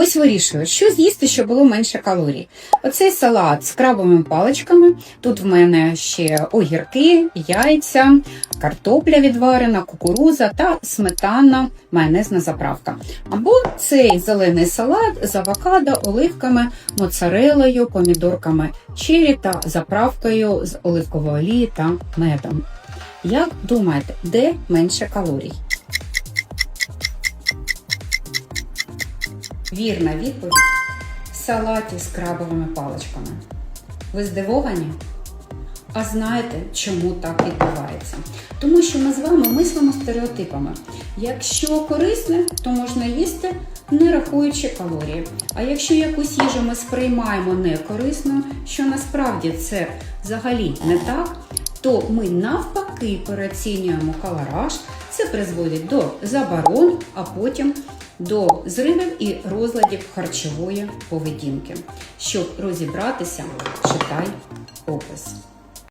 Ось вирішую, що з'їсти, щоб було менше калорій. Оцей салат з крабовими паличками. Тут в мене ще огірки, яйця, картопля відварена, кукуруза та сметана, майонезна заправка. Або цей зелений салат з авокадо, оливками, моцарелою, помідорками чері та заправкою з оливкової олії та медом. Як думаєте, де менше калорій? Вірна відповідь в салаті з крабовими паличками. Ви здивовані? А знаєте, чому так відбувається? Тому що ми з вами мислимо стереотипами. Якщо корисне, то можна їсти, не рахуючи калорії. А якщо якусь їжу ми сприймаємо некорисною, що насправді це взагалі не так, то ми навпаки переоцінюємо калораж, це призводить до заборон, а потім до зривів і розладів харчової поведінки. Щоб розібратися, читай опис.